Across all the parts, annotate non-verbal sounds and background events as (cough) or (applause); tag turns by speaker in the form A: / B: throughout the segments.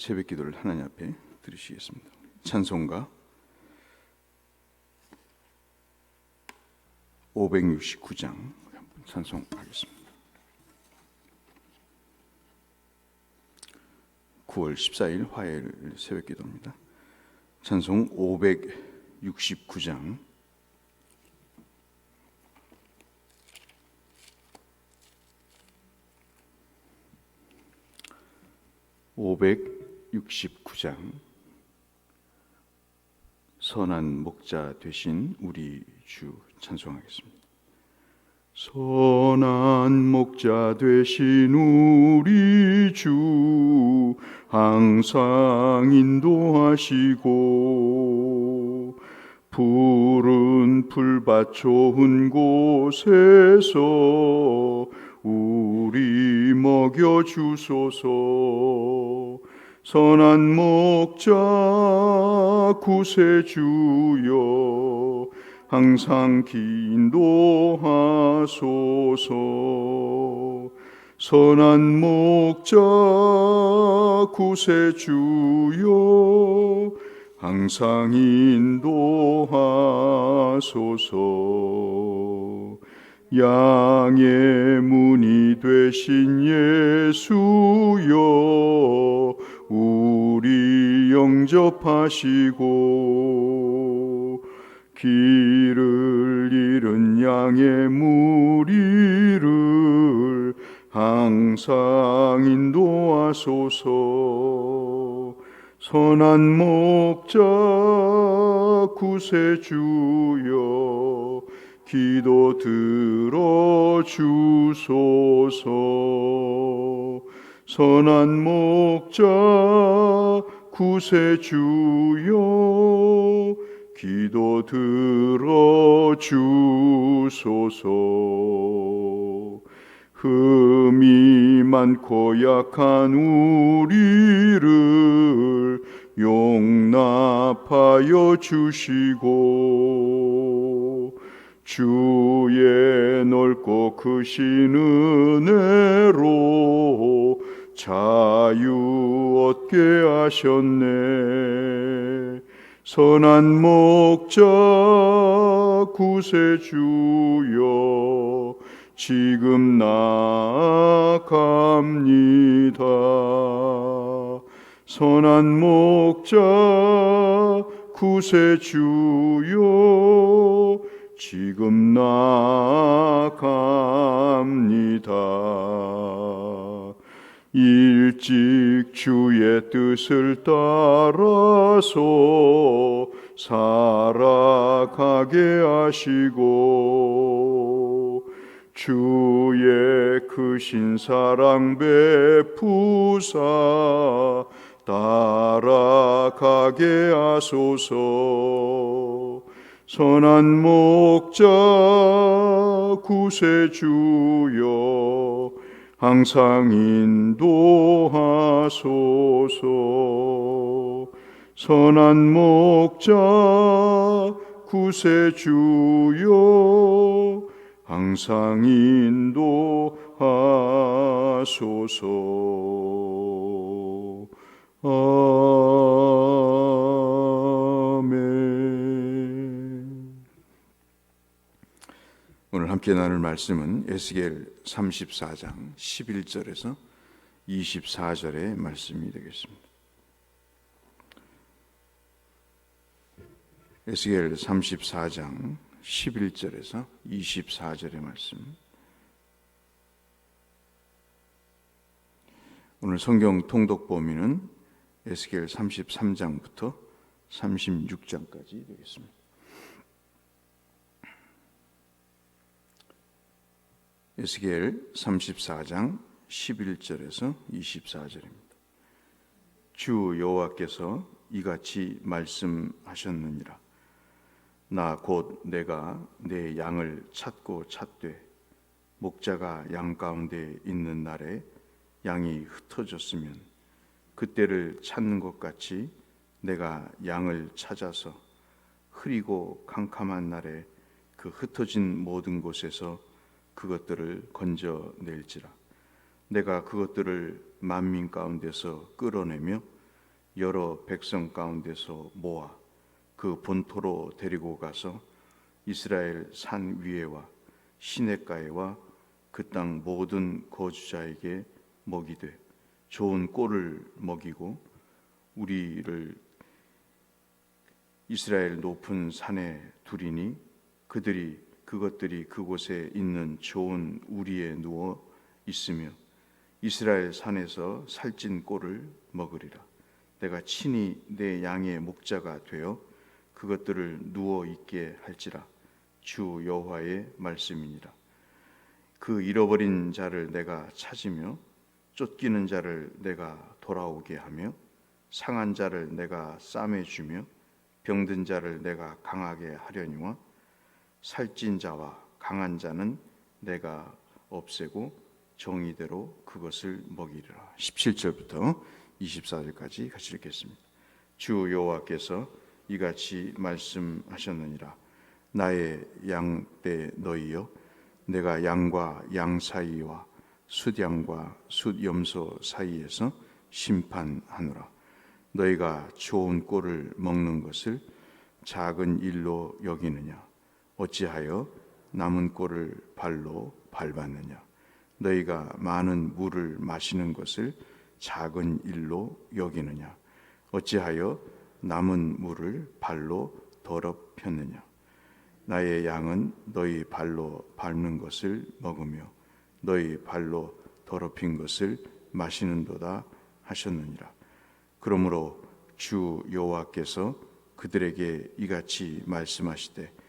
A: 새벽 기도를 하나님 앞에 드리시겠습니다. 찬송가 569장 한번 찬송하겠습니다. 9월 14일 화요일 새벽 기도입니다. 찬송 569장 (569장) 선한 목자 되신 우리 주 찬송하겠습니다. 선한 목자 되신 우리 주 항상 인도하시고 푸른 풀밭 좋은 곳에서 우리 먹여 주소서 선한 목자 구세주여 항상 기인도하소서. 선한 목자 구세주여 항상 인도하소서. 양의 문이 되신 예수여 우리 영접하시고 길을 잃은 양의 무리를 항상 인도하소서. 선한 목자 구세주여 기도 들어주소서 선한 목자 구세주여 기도 들어 주소서. 흠이 많고 약한 우리를 용납하여 주시고 주의 넓고 크신 은혜로 자유 얻게 하셨네. 선한 목자 구세주여 지금 나아갑니다. 선한 목자 구세주여 지금 나아갑니다 일찍 주의 뜻을 따라서 살아가게 하시고 주의 크신 사랑 베푸사 따라가게 하소서. 선한 목자 구세주여 항상 인도하소서. 선한 목자 구세주여. 항상 인도하소서. 아 오늘 함께 나눌 말씀은 에스겔 34장 11절에서 24절의 말씀이 되겠습니다. 에스겔 34장 11절에서 24절의 말씀. 오늘 성경 통독 범위는 에스겔 33장부터 36장까지 되겠습니다. 에스겔 34장 11절에서 24절입니다. 주 여호와께서 이같이 말씀하셨느니라. 나 곧 내가 내 양을 찾고 찾되 목자가 양 가운데 있는 날에 양이 흩어졌으면 그때를 찾는 것 같이 내가 양을 찾아서 흐리고 캄캄한 날에 그 흩어진 모든 곳에서 그것들을 건져낼지라. 내가 그것들을 만민 가운데서 끌어내며 여러 백성 가운데서 모아 그 본토로 데리고 가서 이스라엘 산 위에와 시냇가에와 그 땅 모든 거주자에게 먹이 되 좋은 꼴을 먹이고 우리를 이스라엘 높은 산에 두리니 그들이 그것들이 그곳에 있는 좋은 우리에 누워 있으며 이스라엘 산에서 살찐 꼴을 먹으리라. 내가 친히 내 양의 목자가 되어 그것들을 누워 있게 할지라. 주 여호와의 말씀이니라. 그 잃어버린 자를 내가 찾으며 쫓기는 자를 내가 돌아오게 하며 상한 자를 내가 싸매 주며 병든 자를 내가 강하게 하려니와 살찐 자와 강한 자는 내가 없애고 정의대로 그것을 먹이리라. 17절부터 24절까지 같이 읽겠습니다. 주 여호와께서 이같이 말씀하셨느니라. 나의 양떼 너희여 내가 양과 양 사이와 숫양과 숫염소 사이에서 심판하노라. 너희가 좋은 꼴을 먹는 것을 작은 일로 여기느냐? 어찌하여 남은 꼴을 발로 밟았느냐? 너희가 많은 물을 마시는 것을 작은 일로 여기느냐? 어찌하여 남은 물을 발로 더럽혔느냐? 나의 양은 너희 발로 밟는 것을 먹으며 너희 발로 더럽힌 것을 마시는도다 하셨느니라. 그러므로 주 여호와께서 그들에게 이같이 말씀하시되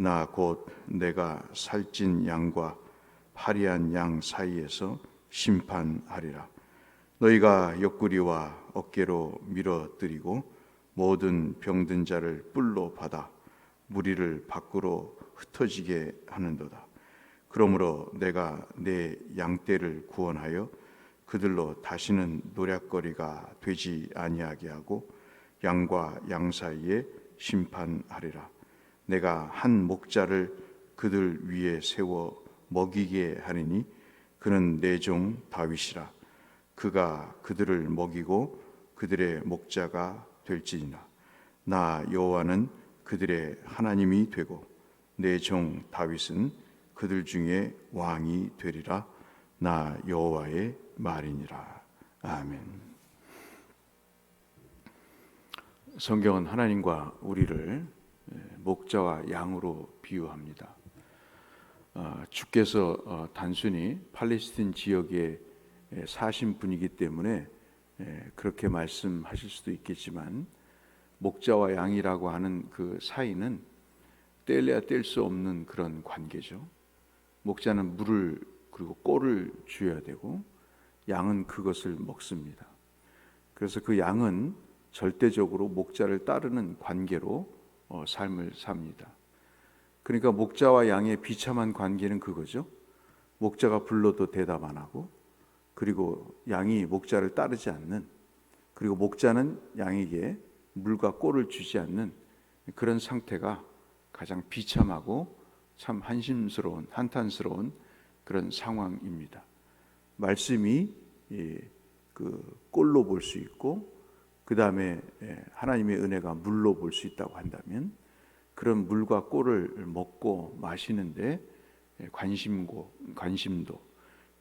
A: 나 곧 내가 살찐 양과 파리한 양 사이에서 심판하리라. 너희가 옆구리와 어깨로 밀어뜨리고 모든 병든 자를 뿔로 받아 무리를 밖으로 흩어지게 하는도다. 그러므로 내가 내 양떼를 구원하여 그들로 다시는 노략거리가 되지 아니하게 하고 양과 양 사이에 심판하리라. 내가 한 목자를 그들 위에 세워 먹이게 하리니 그는 내 종 다윗이라. 그가 그들을 먹이고 그들의 목자가 될지니라. 나 여호와는 그들의 하나님이 되고 내 종 다윗은 그들 중에 왕이 되리라. 나 여호와의 말이니라. 아멘. 성경은 하나님과 우리를 목자와 양으로 비유합니다. 어, 주께서 어, 단순히 팔레스틴 지역에 사신 분이기 때문에 그렇게 말씀하실 수도 있겠지만 목자와 양이라고 하는 그 사이는 뗄래야 뗄 수 없는 그런 관계죠. 목자는 물을 그리고 꼴을 주어야 되고 양은 그것을 먹습니다. 그래서 그 양은 절대적으로 목자를 따르는 관계로 어, 삶을 삽니다. 그러니까 목자와 양의 비참한 관계는 그거죠. 목자가 불러도 대답 안 하고 그리고 양이 목자를 따르지 않는 그리고 목자는 양에게 물과 꼴을 주지 않는 그런 상태가 가장 비참하고 참 한심스러운 한탄스러운 그런 상황입니다. 말씀이 그 꼴로 볼 수 있고 그 다음에 하나님의 은혜가 물로 볼 수 있다고 한다면 그런 물과 꼴을 먹고 마시는데 관심고 관심도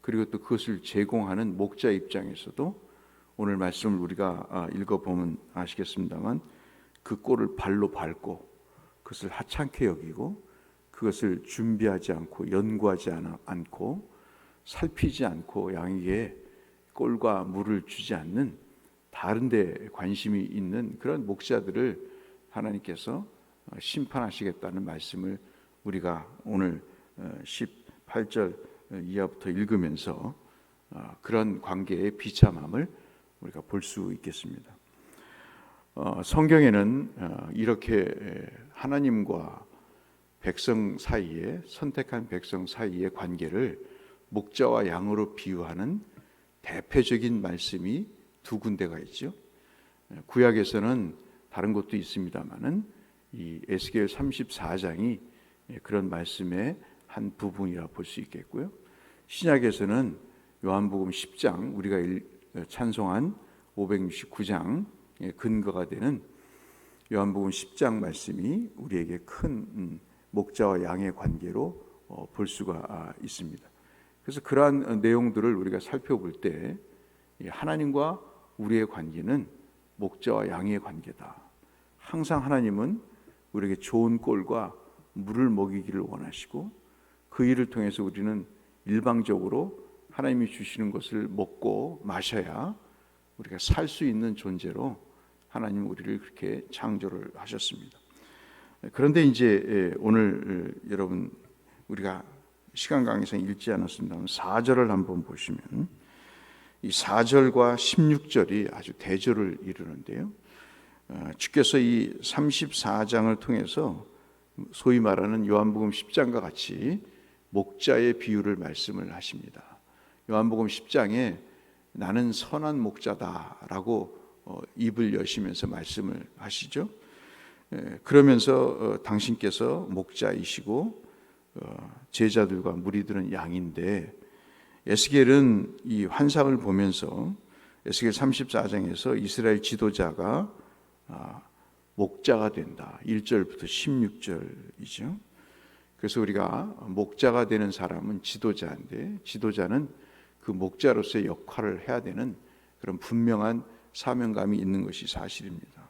A: 그리고 또 그것을 제공하는 목자 입장에서도 오늘 말씀을 우리가 아, 읽어보면 아시겠습니다만 그 꼴을 발로 밟고 그것을 하찮게 여기고 그것을 준비하지 않고 연구하지 않고 살피지 않고 양에게 꼴과 물을 주지 않는 다른 데 관심이 있는 그런 목자들을 하나님께서 어, 심판하시겠다는 말씀을 우리가 오늘 18절 어, 이하부터 읽으면서 어, 그런 관계의 비참함을 우리가 볼 수 있겠습니다. 성경에는 이렇게 하나님과 백성 사이에 선택한 백성 사이의 관계를 목자와 양으로 비유하는 대표적인 말씀이 두 군데가 있죠. 구약에서는 다른 것도 있습니다만은 이 에스겔 34장이 그런 말씀의 한 부분이라 볼 수 있겠고요. 신약에서는 요한복음 10장 우리가 찬송한 569장 근거가 되는 요한복음 10장 말씀이 우리에게 큰 음, 목자와 양의 관계로 어, 볼 수가 아, 있습니다. 그래서 그러한 어, 내용들을 우리가 살펴볼 때 하나님과 우리의 관계는 목자와 양의 관계다. 항상 하나님은 우리에게 좋은 꼴과 물을 먹이기를 원하시고 그 일을 통해서 우리는 일방적으로 하나님이 주시는 것을 먹고 마셔야 우리가 살 수 있는 존재로 하나님 우리를 그렇게 창조를 하셨습니다. 그런데 이제 오늘 여러분 우리가 시간 강의상 읽지 않았습니다만 4절을 한번 보시면 이 4절과 16절이 아주 대조를 이루는데요. 어, 주께서 이 34장을 통해서 소위 말하는 요한복음 10장과 같이 목자의 비유를 말씀을 하십니다. 요한복음 10장에 나는 선한 목자다라고 어, 입을 여시면서 말씀을 하시죠. 예, 그러면서 어, 당신께서 목자이시고 제자들과 무리들은 양인데 에스겔은 이 환상을 보면서 에스겔 34장에서 이스라엘 지도자가 아, 목자가 된다. 1절부터 16절이죠. 그래서 우리가 목자가 되는 사람은 지도자인데 지도자는 그 목자로서의 역할을 해야 되는 그런 분명한 사명감이 있는 것이 사실입니다.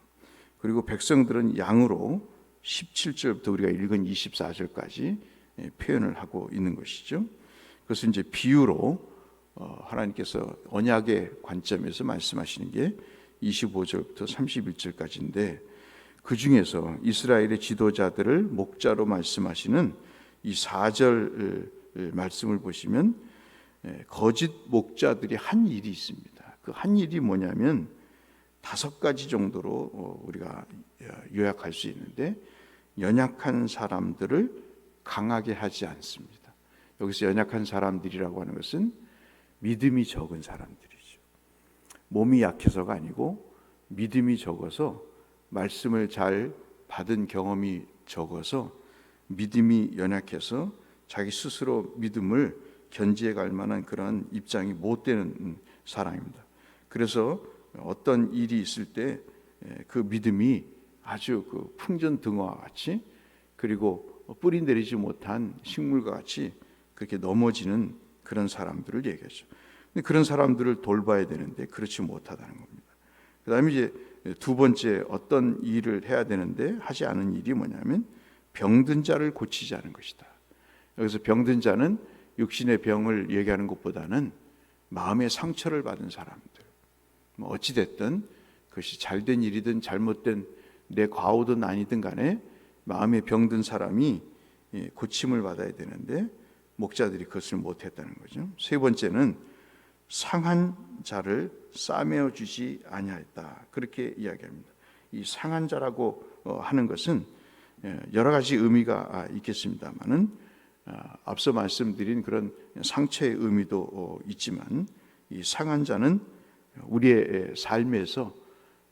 A: 그리고 백성들은 양으로 17절부터 우리가 읽은 24절까지 예, 표현을 하고 있는 것이죠. 그것은 이제 비유로 어, 하나님께서 언약의 관점에서 말씀하시는 게 25절부터 31절까지인데 그 중에서 이스라엘의 지도자들을 목자로 말씀하시는 이 4절 말씀을 보시면 예, 거짓 목자들이 한 일이 있습니다. 그 한 일이 뭐냐면 다섯 가지 정도로 어, 우리가 요약할 수 있는데 연약한 사람들을 강하게 하지 않습니다. 여기서 연약한 사람들이라고 하는 것은 믿음이 적은 사람들이죠. 몸이 약해서가 아니고 믿음이 적어서 말씀을 잘 받은 경험이 적어서 믿음이 연약해서 자기 스스로 믿음을 견지해 갈 만한 그런 입장이 못 되는 사람입니다. 그래서 어떤 일이 있을 때 그 믿음이 아주 그 풍전등화와 같이 그리고 뿌리 내리지 못한 식물과 같이 그렇게 넘어지는 그런 사람들을 얘기하죠. 그런 사람들을 돌봐야 되는데 그렇지 못하다는 겁니다. 그다음에 이제 두 번째 어떤 일을 해야 되는데 하지 않은 일이 뭐냐면 병든 자를 고치지 않은 것이다. 여기서 병든 자는 육신의 병을 얘기하는 것보다는 마음의 상처를 받은 사람들. 뭐 어찌 됐든 그것이 잘된 일이든 잘못된 내 과오든 아니든 간에 마음에 병든 사람이 예, 고침을 받아야 되는데 목자들이 그것을 못했다는 거죠. 세 번째는 상한 자를 싸매어 주지 아니하였다. 그렇게 이야기합니다. 이 상한 자라고 어, 하는 것은 예, 여러 가지 의미가 아, 있겠습니다만은 아, 앞서 말씀드린 그런 상처의 의미도 어, 있지만 이 상한 자는 우리의 삶에서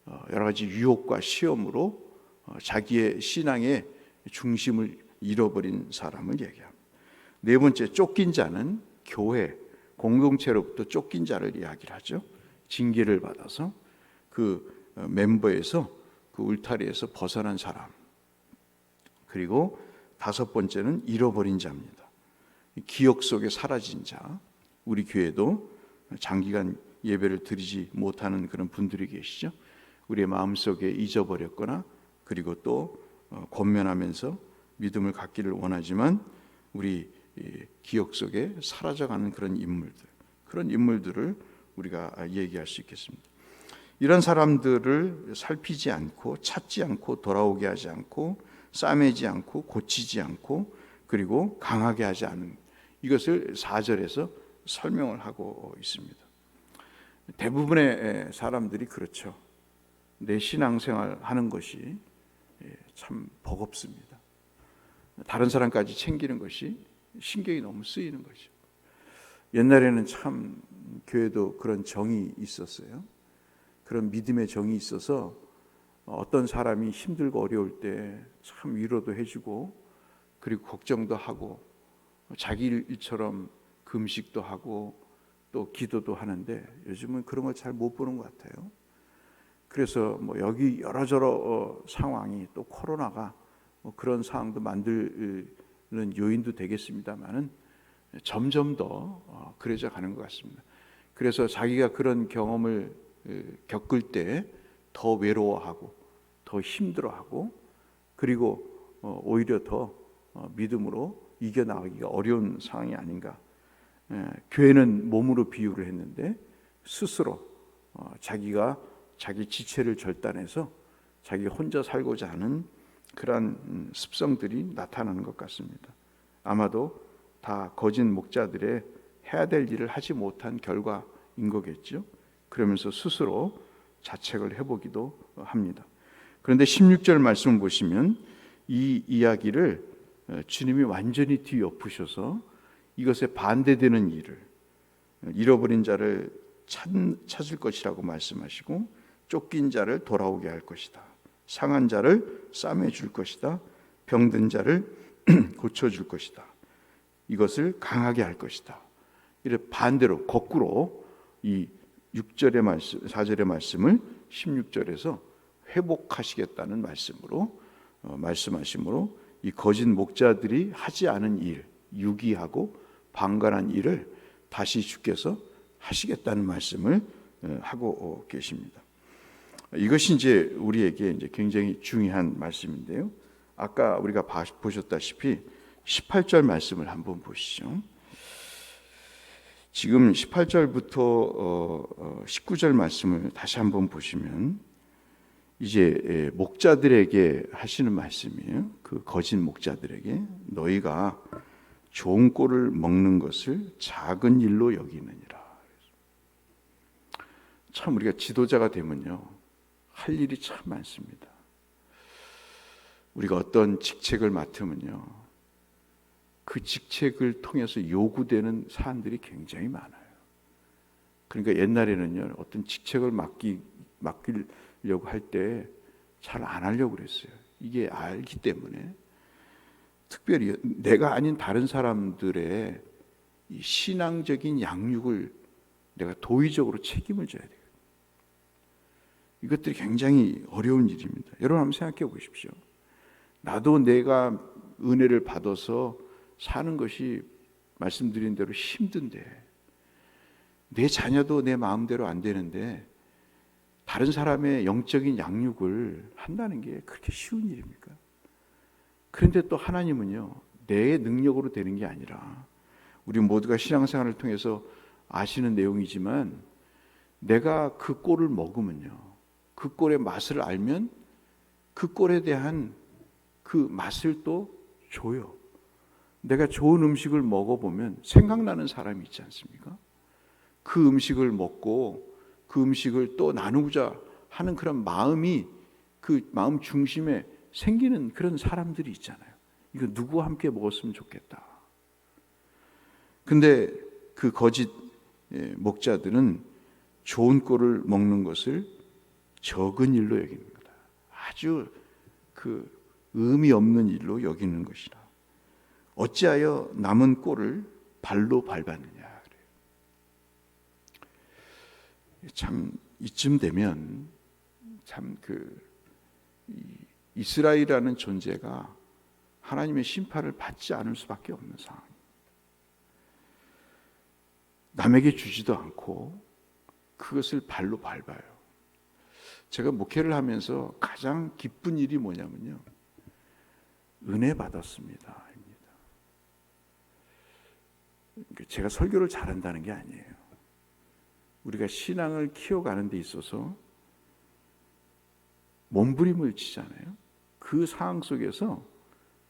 A: 어, 여러 가지 유혹과 시험으로 자기의 신앙의 중심을 잃어버린 사람을 얘기합니다. 네 번째 쫓긴 자는 교회 공동체로부터 쫓긴 자를 이야기를 하죠. 징계를 받아서 그 어, 멤버에서 그 울타리에서 벗어난 사람. 그리고 다섯 번째는 잃어버린 자입니다. 기억 속에 사라진 자. 우리 교회도 장기간 예배를 드리지 못하는 그런 분들이 계시죠. 우리의 마음속에 잊어버렸거나 그리고 또 어, 권면하면서 믿음을 갖기를 원하지만 우리 기억 속에 사라져가는 그런 인물들, 그런 인물들을 우리가 얘기할 수 있겠습니다. 이런 사람들을 살피지 않고 찾지 않고 돌아오게 하지 않고 싸매지 않고 고치지 않고 그리고 강하게 하지 않은 이것을 4절에서 설명을 하고 있습니다. 대부분의 사람들이 그렇죠. 내 신앙생활 하는 것이 참 버겁습니다. 다른 사람까지 챙기는 것이 신경이 너무 쓰이는 거죠. 옛날에는 참 교회도 그런 정이 있었어요. 그런 믿음의 정이 있어서 어떤 사람이 힘들고 어려울 때 참 위로도 해주고 그리고 걱정도 하고 자기 일처럼 금식도 하고 또 기도도 하는데 요즘은 그런 걸 잘 못 보는 것 같아요. 그래서 뭐 여기 여러저러 어, 상황이 또 코로나가 뭐 그런 상황도 만드는 요인도 되겠습니다만은 점점 더 어, 그래져 가는 것 같습니다. 그래서 자기가 그런 경험을 에, 겪을 때 더 외로워하고 더 힘들어하고 그리고 어, 오히려 더 어, 믿음으로 이겨나가기가 어려운 상황이 아닌가. 예, 교회는 몸으로 비유를 했는데 스스로 어, 자기가 자기 지체를 절단해서 자기 혼자 살고자 하는 그러한 음, 습성들이 나타나는 것 같습니다. 아마도 다 거짓 목자들의 해야 될 일을 하지 못한 결과인 거겠죠. 그러면서 스스로 자책을 해보기도 합니다. 그런데 16절 말씀 보시면 이 이야기를 어, 주님이 완전히 뒤엎으셔서 이것에 반대되는 일을 잃어버린 자를 찾, 찾을 것이라고 말씀하시고 쫓긴 자를 돌아오게 할 것이다. 상한 자를 싸매 줄 것이다. 병든 자를 (clears throat) 고쳐 줄 것이다. 이것을 강하게 할 것이다. 이래 반대로 거꾸로 이 6절의 말씀, 4절의 말씀을 16절에서 회복하시겠다는 말씀으로 어, 말씀하심으로 이 거짓 목자들이 하지 않은 일, 유기하고 방관한 일을 다시 주께서 하시겠다는 말씀을 어, 하고 어, 계십니다. 이것이 이제 우리에게 이제 굉장히 중요한 말씀인데요. 아까 우리가 봐- 보셨다시피 18절 말씀을 한번 보시죠. 지금 18절부터 어, 19절 말씀을 다시 한번 보시면 이제 예, 목자들에게 하시는 말씀이에요. 그 거짓 목자들에게 너희가 좋은 꼴을 먹는 것을 작은 일로 여기느니라. 참 우리가 지도자가 되면요 할 일이 참 많습니다. 우리가 어떤 직책을 맡으면요 그 직책을 통해서 요구되는 사안들이 굉장히 많아요. 그러니까 옛날에는요 어떤 직책을 맡기 맡기려고 할 때 잘 안 하려고 그랬어요. 이게 알기 때문에 특별히 내가 아닌 다른 사람들의 이 신앙적인 양육을 내가 도의적으로 책임을 져야 돼요. 이것들이 굉장히 어려운 일입니다. 여러분 한번 생각해 보십시오. 나도 내가 은혜를 받아서 사는 것이 말씀드린 대로 힘든데 내 자녀도 내 마음대로 안 되는데 다른 사람의 영적인 양육을 한다는 게 그렇게 쉬운 일입니까? 그런데 또 하나님은요, 내 능력으로 되는 게 아니라 우리 모두가 신앙생활을 통해서 아시는 내용이지만 내가 그 꼴을 먹으면요, 그 꼴의 맛을 알면 그 꼴에 대한 그 맛을 또 줘요. 내가 좋은 음식을 먹어보면 생각나는 사람이 있지 않습니까? 그 음식을 먹고 그 음식을 또 나누고자 하는 그런 마음이 그 마음 중심에 생기는 그런 사람들이 있잖아요. 이거 누구와 함께 먹었으면 좋겠다. 근데 그 거짓 예, 목자들은 좋은 꼴을 먹는 것을 적은 일로 여깁니다. 아주 그 의미 없는 일로 여기는 것이라. 어찌하여 남은 꼴을 발로 밟았느냐. 참 이쯤 되면 참그 이스라엘이라는 존재가 하나님의 심판을 받지 않을 수밖에 없는 상황. 남에게 주지도 않고 그것을 발로 밟아요. 제가 목회를 하면서 가장 기쁜 일이 뭐냐면요. 은혜 받았습니다. 그러니까 제가 설교를 잘한다는 게 아니에요. 우리가 신앙을 키워가는 데 있어서 몸부림을 치잖아요. 그 상황 속에서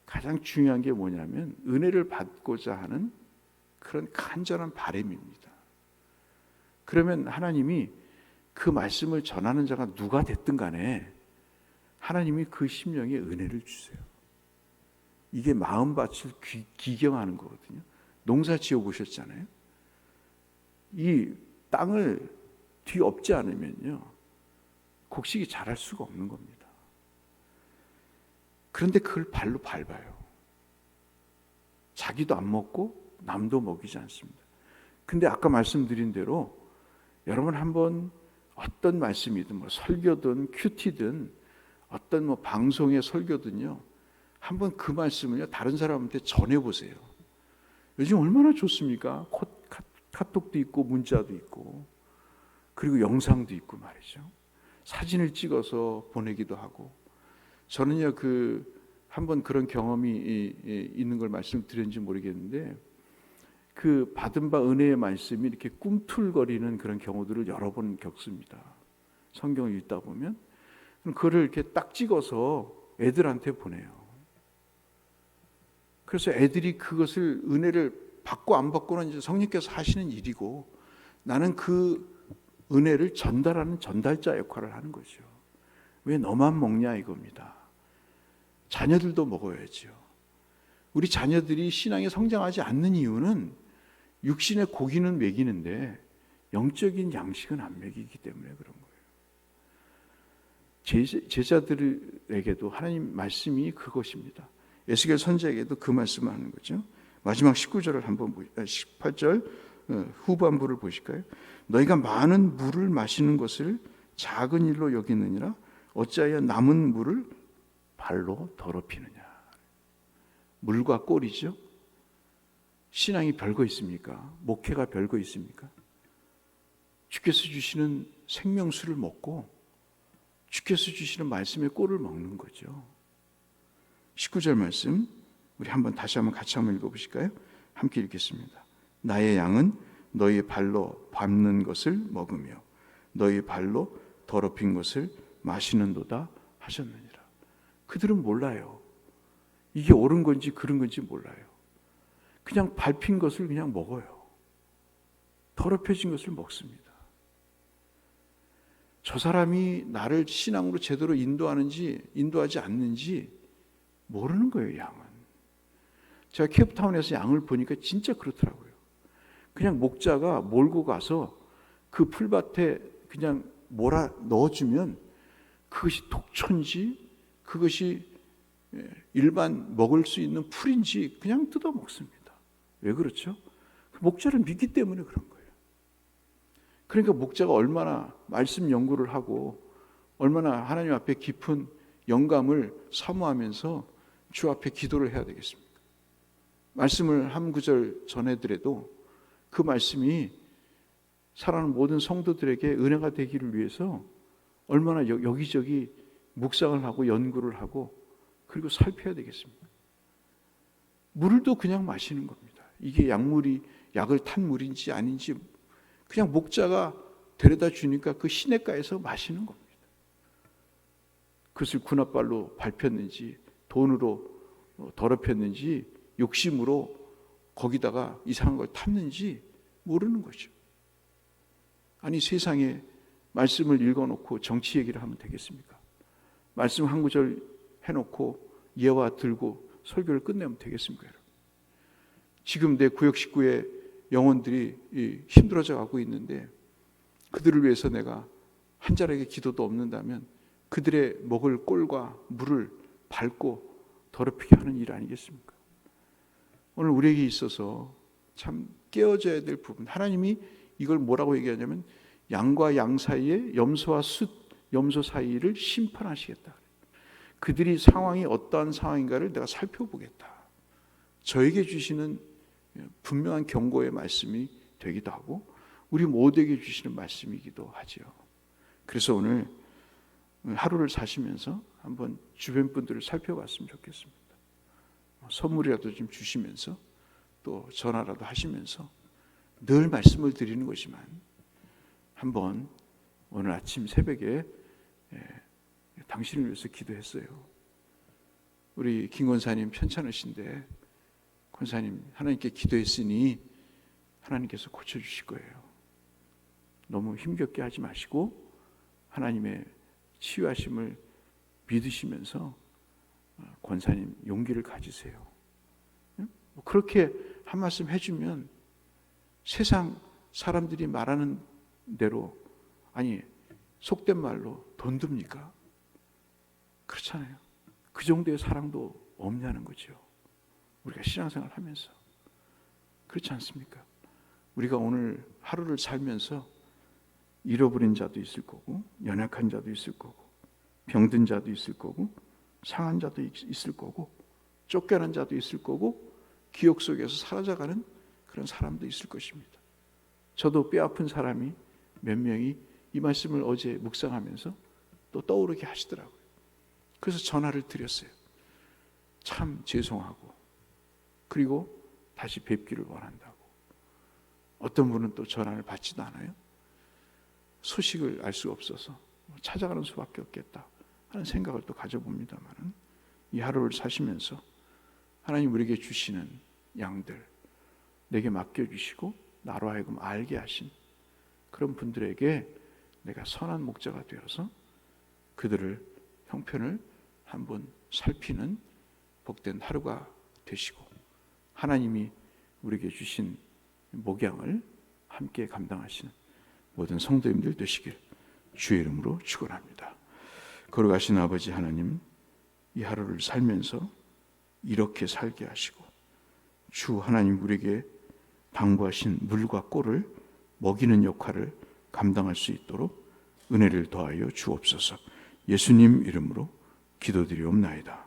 A: 가장 중요한 게 뭐냐면 은혜를 받고자 하는 그런 간절한 바램입니다. 그러면 하나님이 그 말씀을 전하는 자가 누가 됐든 간에 하나님이 그 심령에 은혜를 주세요. 이게 마음밭을 귀, 기경하는 거거든요. 농사 지어 보셨잖아요. 이 땅을 뒤엎지 않으면요. 곡식이 자랄 수가 없는 겁니다. 그런데 그걸 발로 밟아요. 자기도 안 먹고 남도 먹이지 않습니다. 근데 아까 말씀드린 대로 여러분 한번 어떤 말씀이든 뭐 설교든 큐티든 어떤 뭐 방송의 설교든요. 한번 그 말씀을요 다른 사람한테 전해 보세요. 요즘 얼마나 좋습니까? 카톡도 있고 문자도 있고 그리고 영상도 있고 말이죠. 사진을 찍어서 보내기도 하고 저는요 그 한번 그런 경험이 있는 걸 말씀드렸는지 모르겠는데 그 받은 바 은혜의 말씀이 이렇게 꿈틀거리는 그런 경우들을 여러 번 겪습니다. 성경을 읽다 보면 그거를 이렇게 딱 찍어서 애들한테 보내요. 그래서 애들이 그것을 은혜를 받고 안 받고는 이제 성령께서 하시는 일이고 나는 그 은혜를 전달하는 전달자 역할을 하는 거죠. 왜 너만 먹냐 이겁니다. 자녀들도 먹어야죠. 우리 자녀들이 신앙에 성장하지 않는 이유는 육신의 고기는 먹이는데 영적인 양식은 안 먹이기 때문에 그런 거예요. 제- 제자들에게도 하나님 말씀이 그것입니다. 에스겔 선지에게도 그 말씀을 하는 거죠. 마지막 19절을 한번 보 18절 어, 후반부를 보실까요? 너희가 많은 물을 마시는 것을 작은 일로 여기느니라 어찌하여 남은 물을 발로 더럽히느냐. 물과 꼴이죠. 신앙이 별거 있습니까? 목회가 별거 있습니까? 주께서 주시는 생명수를 먹고 주께서 주시는 말씀의 꼴을 먹는 거죠. 19절 말씀 우리 한번 다시 한번 같이 한번 읽어 보실까요? 함께 읽겠습니다. 나의 양은 너희 발로 밟는 것을 먹으며 너희 발로 더럽힌 것을 마시는도다 하셨느니라. 그들은 몰라요. 이게 옳은 건지 그른 건지 몰라요. 그냥 밟힌 것을 그냥 먹어요. 더럽혀진 것을 먹습니다. 저 사람이 나를 신앙으로 제대로 인도하는지 인도하지 않는지 모르는 거예요, 양은. 제가 케이프타운에서 양을 보니까 진짜 그렇더라고요. 그냥 목자가 몰고 가서 그 풀밭에 그냥 몰아 넣어주면 그것이 독초인지 그것이 예, 일반 먹을 수 있는 풀인지 그냥 뜯어 먹습니다. 왜 그렇죠? 그 목자를 믿기 때문에 그런 거예요. 그러니까 목자가 얼마나 말씀 연구를 하고 얼마나 하나님 앞에 깊은 영감을 사모하면서 주 앞에 기도를 해야 되겠습니까? 말씀을 한 구절 전해드려도 그 말씀이 사랑하는 모든 성도들에게 은혜가 되기를 위해서 얼마나 여- 여기저기 묵상을 하고 연구를 하고 그리고 살펴야 되겠습니다. 물도 그냥 마시는 겁니다. 이게 약물이 약을 탄 물인지 아닌지 그냥 목자가 데려다 주니까 그 시냇가에서 마시는 겁니다. 그것을 군합발로 밟혔는지 돈으로 어, 더럽혔는지 욕심으로 거기다가 이상한 걸 탔는지 모르는 거죠. 아니 세상에 말씀을 읽어놓고 정치 얘기를 하면 되겠습니까? 말씀 한 구절 해놓고 예와 들고 설교를 끝내면 되겠습니까? 지금 내 구역 식구의 영혼들이 이 힘들어져 가고 있는데 그들을 위해서 내가 한 자락의 기도도 없는다면 그들의 먹을 꼴과 물을 밟고 더럽히게 하는 일 아니겠습니까? 오늘 우리에게 있어서 참 깨어져야 될 부분 하나님이 이걸 뭐라고 얘기하냐면 양과 양 사이에 염소와 숫 염소 사이를 심판하시겠다. 그들이 상황이 어떠한 상황인가를 내가 살펴보겠다. 저에게 주시는 분명한 경고의 말씀이 되기도 하고 우리 모두에게 주시는 말씀이기도 하지요. 그래서 오늘 하루를 사시면서 한번 주변 분들을 살펴봤으면 좋겠습니다. 선물이라도 좀 주시면서 또 전화라도 하시면서 늘 말씀을 드리는 것이지만 한번 오늘 아침 새벽에 예, 당신을 위해서 기도했어요. 우리 김 권사님 편찮으신데 권사님 하나님께 기도했으니 하나님께서 고쳐주실 거예요. 너무 힘겹게 하지 마시고 하나님의 치유하심을 믿으시면서 어, 권사님 용기를 가지세요. 응? 뭐 그렇게 한 말씀 해주면 세상 사람들이 말하는 대로 아니 속된 말로 돈 듭니까? 그렇잖아요. 그 정도의 사랑도 없냐는 거죠. 우리가 신앙생활 하면서 그렇지 않습니까? 우리가 오늘 하루를 살면서 잃어버린 자도 있을 거고 연약한 자도 있을 거고 병든 자도 있을 거고 상한 자도 있- 있을 거고 쫓겨난 자도 있을 거고 기억 속에서 사라져가는 그런 사람도 있을 것입니다. 저도 뼈 아픈 사람이 몇 명이 이 말씀을 어제 묵상하면서 또 떠오르게 하시더라고요. 그래서 전화를 드렸어요. 참 죄송하고 그리고 다시 뵙기를 원한다고. 어떤 분은 또 전화를 받지도 않아요. 소식을 알 수 없어서 찾아가는 수밖에 없겠다 하는 생각을 또 가져봅니다만은 이 하루를 사시면서 하나님 우리에게 주시는 양들 내게 맡겨주시고 나로 하여금 알게 하신 그런 분들에게 내가 선한 목자가 되어서 그들을 형편을 한번 살피는 복된 하루가 되시고 하나님이 우리에게 주신 목양을 함께 감당하시는 모든 성도님들 되시길 주의 이름으로 축원합니다. 걸어가신 아버지 하나님 이 하루를 살면서 이렇게 살게 하시고 주 하나님 우리에게 당부하신 물과 꿀을 먹이는 역할을 감당할 수 있도록 은혜를 더하여 주옵소서. 예수님 이름으로 기도드리옵나이다.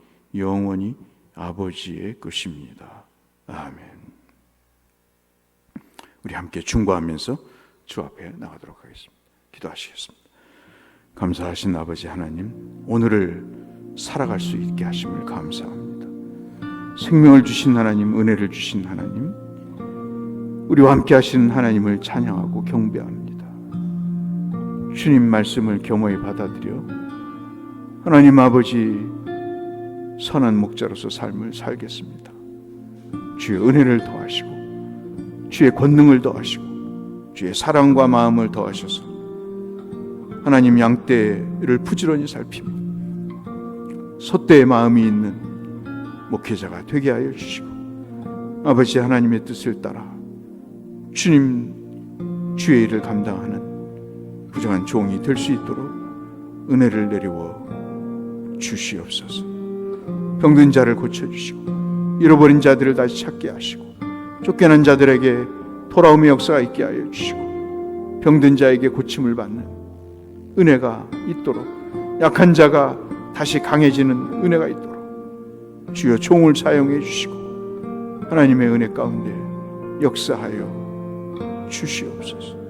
A: 영원히 아버지의 것입니다. 아멘. 우리 함께 충고하면서 주 앞에 나가도록 하겠습니다. 기도하시겠습니다. 감사하신 아버지 하나님, 오늘을 살아갈 수 있게 하심을 감사합니다. 생명을 주신 하나님, 은혜를 주신 하나님, 우리와 함께 하시는 하나님을 찬양하고 경배합니다. 주님 말씀을 겸허히 받아들여 하나님 아버지 선한 목자로서 삶을 살겠습니다. 주의 은혜를 더하시고 주의 권능을 더하시고 주의 사랑과 마음을 더하셔서 하나님 양떼를 부지런히 살피며 소떼의 마음이 있는 목회자가 되게 하여 주시고 아버지 하나님의 뜻을 따라 주님 주의 일을 감당하는 부정한 종이 될 수 있도록 은혜를 내리워 주시옵소서. 병든 자를 고쳐 주시고 잃어버린 자들을 다시 찾게 하시고 쫓겨난 자들에게 돌아옴의 역사가 있게 하여 주시고 병든 자에게 고침을 받는 은혜가 있도록 약한 자가 다시 강해지는 은혜가 있도록 주여 종을 사용해 주시고 하나님의 은혜 가운데 역사하여 주시옵소서.